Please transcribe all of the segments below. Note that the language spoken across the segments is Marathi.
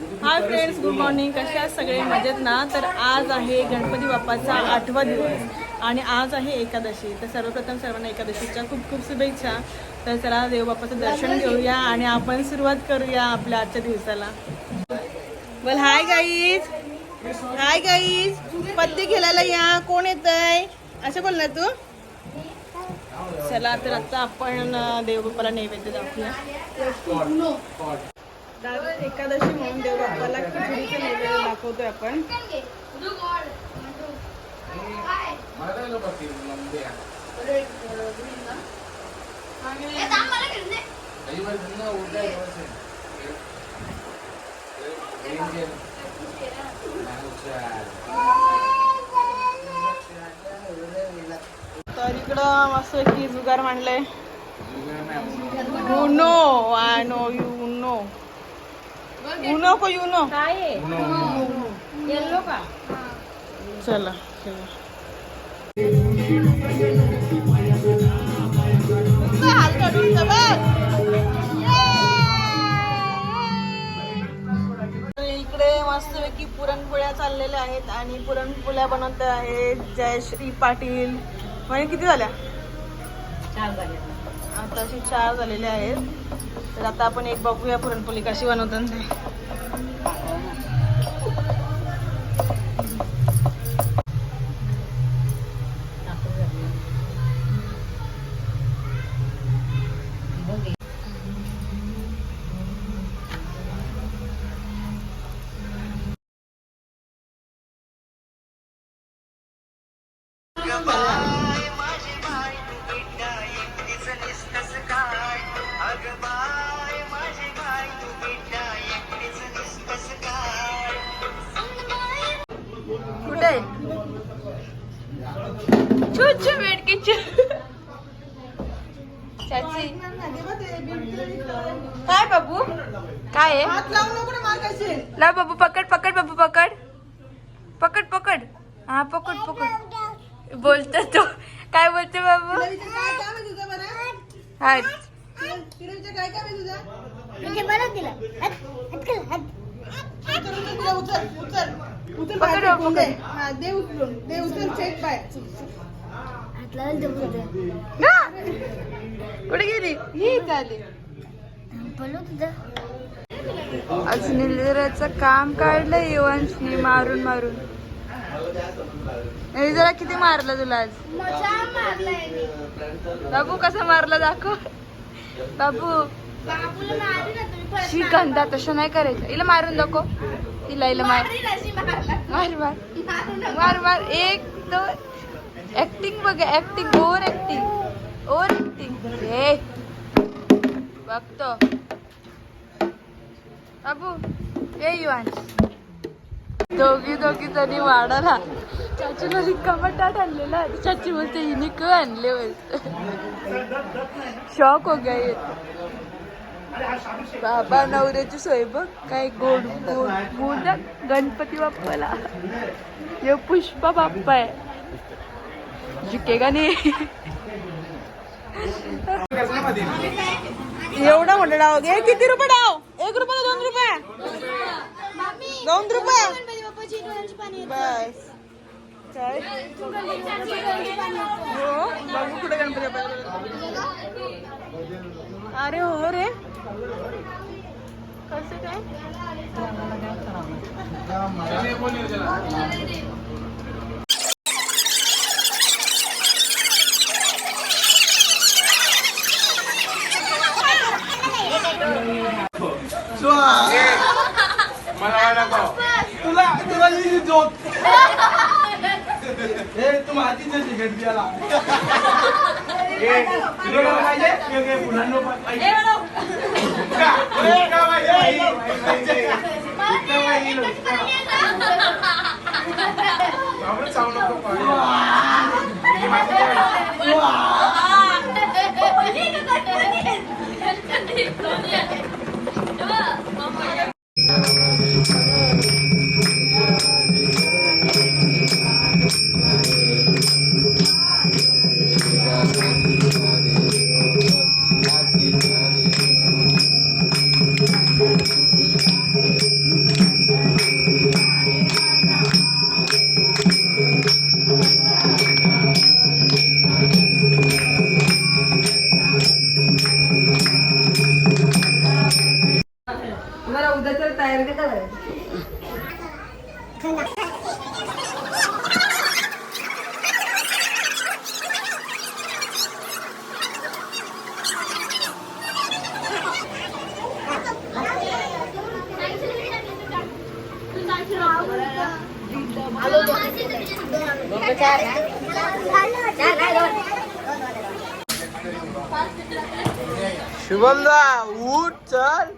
Hi friends good morning. कसे आहात सगळे? मजेत ना? तर आज आहे गणपती बाप्पाचा आठवा दिवस आणि आज आहे एकादशी. तर सर्वप्रथम सर्वांना एकादशीच्या खूप खूप शुभेच्छा. तर चला देवबाप्पाचं दर्शन घेऊया आणि आपण सुरुवात करूया आपल्या आजच्या दिवसाला. बोल हाय गाईज हाय गाईज पत्ती खेळायला या. कोण येत आहे असं बोल ना तू. चला तर आता आपण देवबाप्पाला नैवेद्य दाखवूया. दादा एकादशी म्हणून देवबाप्पाला खिचडीचं नैवेद्य दाखवतोय आपण. तर इकडं मस्त की जुगार मांडलंय. No I know you know Uno को युनो येल्लो का चला चला इकडे मस्तपैकी पुरणपोळ्या चाललेल्या आहेत आणि पुरणपोळ्या बनवत आहेत जयश्री पाटील. म्हणजे किती झाल्या? चार झाले. आता अशी चार झालेल्या आहेत. तर आता आपण एक बघूया पुरणपोळी कशी बनवतात चाची. काय बाबू? काय आहे. ला बाबू पकड पकड बाबू पकड. पकड पकड. हा पकड पकड. बोलतो तो. काय बोलतो बाबू? हा पकड. पकड. हा, दे उचलून. दे उचल, चेक बाय. ना! कुठे गेली ही झाली आज निलराचं काम काढलं युवांशनी मारून मारून जरा किती मारलं तुला आज बाबू कसा मारला दाखव बाबू शी गंधा तसं नाही करायचं हिला मारून दाखव तिला हिला मार मार मार मार मार एक दोन ऍक्टिंग बघ acting over acting over acting ए बघतो. बाबू ए युवान. दोघी दोघी जणी वाढाला चाचूला रिकामा टाट आणलेला चाची बोलते हिने क आणले बोलते शॉक हो गया ये. बाबा नवऱ्याची सोय बघ. काय गोड गोड. मोदक गणपती बाप्पाला. हे पुष्पा बाप्पा आहे. झुकेगा नाही एवढा मोठा डाव. घे किती रुपये डाव? एक रुपये दोन रुपये. दोन रुपये. बस. हो कुठे गणपती अरे हो रे. कसं काय? तुला तुला ही जोक हे तू मातीचं तिकीट द्याला तुला पाहिजे हे घे, मुलांना पण पाहिजे शुभमदा उठ चल.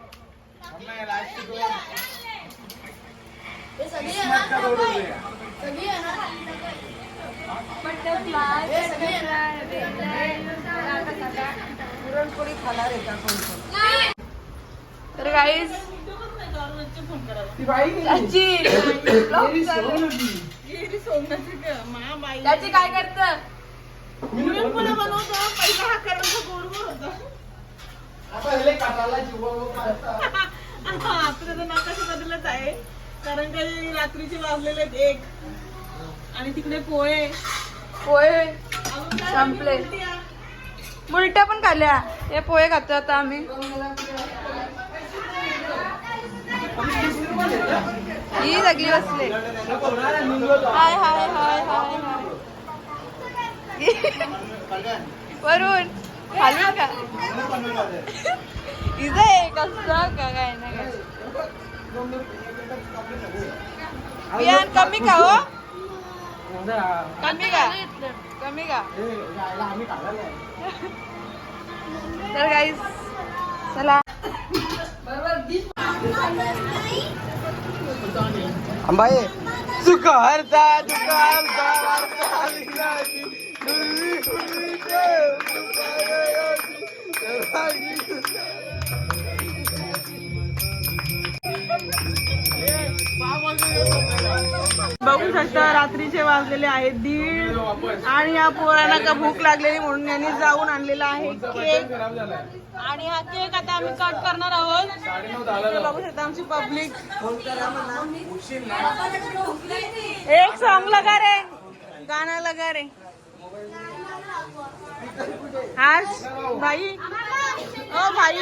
पुरणपोळी खाणार आहे का कोण कोण तर गाईज ती बाई गेली. त्याची सोमनाथी काय करत पुरणपोळ्या बनवतो पहिला हा करायचा गोड गोड होता आता काटाला जीवावर. हा, बदलत आहे कारण काही रात्रीचे वाजलेले आहेत एक आणि तिकडे पोहे पोहे अजून काय संपले. उलट्या. पण खाल्ल्या हे पोहे खातो आता आम्ही ही सगळी बसले? हाय हाय हाय हाय हाय. वरून खाली का? इथं आहे कसं का काय ना काय बियाण कमी का हो? कमी का? कमी का? तर काही चला. अंबाई चुका हरता चुका हरता बघू शकता रात्रीचे वाजलेले आहेत दीड. आणि या पोरांना का भूक लागलेली म्हणून यांनी जाऊन आणलेला आहे केक आणि हा केक आता आम्ही कट करणार आहोत. बघू शकता आमची पब्लिक एक सॉन्ग लगा रे. गाणं लगा रे. आज भाई. ओ भाई.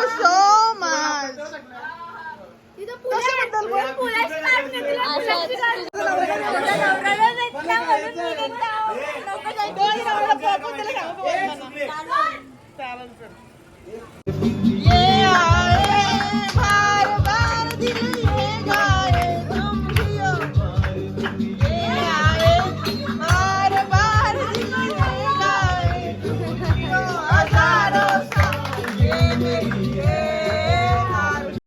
You so much Yeah.